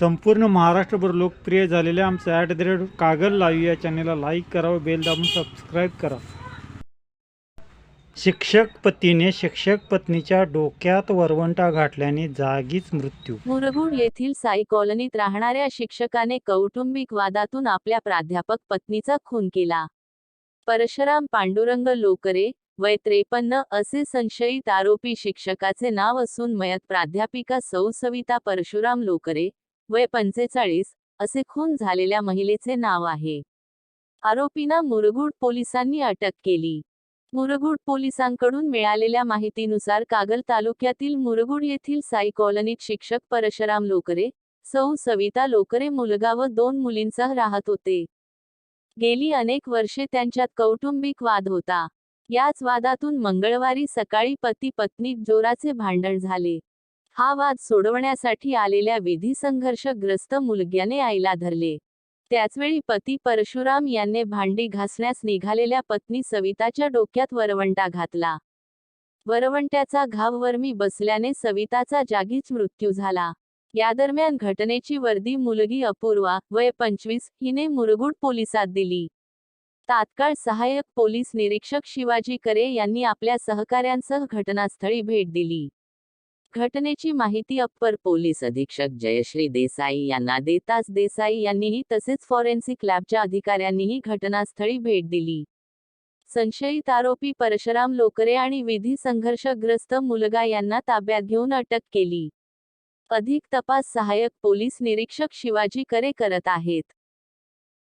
संपूर्ण महाराष्ट्रभर लोकप्रिय झालेल्या आमचं at the rate Kagal live या चॅनेलला लाईक करा व बेल दाबून सबस्क्राईब करा. शिक्षक पतीने शिक्षक पत्नीच्या डोक्यात वरवंटा घातल्याने जागीच मृत्यू. मुरगुड येथील साई कॉलनीत राहणाऱ्या शिक्षकाने कौटुंबिक वादातून आपल्या प्राध्यापक पत्नीचा खून केला. परशुराम पांडुरंग लोकरे वय त्रेपन्न असे संशयित आरोपी शिक्षकाचे नाव असून मयत प्राध्यापिका सौ सविता परशुराम लोकरे वय पंचेचाळीस असे खून झालेल्या महिलेचे नाव आहे. आरोपींना मुरगुड पोलिसांनी अटक केली. मुरगुड पोलिसांकडून मिळालेल्या माहितीनुसार कागल तालुक्यातील मुरगुड येथील साई कॉलनीत शिक्षक परशुराम लोकरे सौ सविता लोकरे मुलगा व दोन मुलींसह राहत होते. गेली अनेक वर्षे त्यांच्यात कौटुंबिक वाद होता. याच वादातून मंगळवारी सकाळी पती पत्नी जोराचे भांडण झाले. हा वाद सोडवण्यासाठी आलेल्या विधी संघर्षग्रस्त मुलग्याने आईला धरले. त्याचवेळी पती परशुराम यांनी भांडी घासण्यास निघालेल्या पत्नी सविताच्या डोक्यात वरवंटा घातला. वरवंट्याचा घाव वर्मी बसल्याने सविताचा जागीच मृत्यू झाला. या दरम्यान घटनेची वर्दी मुलगी अपूर्वा वय पंचवीस हिने मुरगुड पोलिसात दिली. तात्काळ सहाय्यक पोलीस निरीक्षक शिवाजी करे यांनी आपल्या सहकाऱ्यांसह घटनास्थळी भेट दिली. घटनेची माहिती अप्पर पोलीस अधीक्षक जयश्री देसाई यांना देताच देसाई यांनीही तसेच फॉरेन्सिक लॅबच्या अधिकाऱ्यांनीही घटनास्थळी भेट दिली. संशयित आरोपी परशुराम लोकरे आणि विधी संघर्षग्रस्त मुलगा यांना ताब्यात घेऊन अटक केली. अधिक तपास सहाय्यक पोलीस निरीक्षक शिवाजी करे करत आहेत.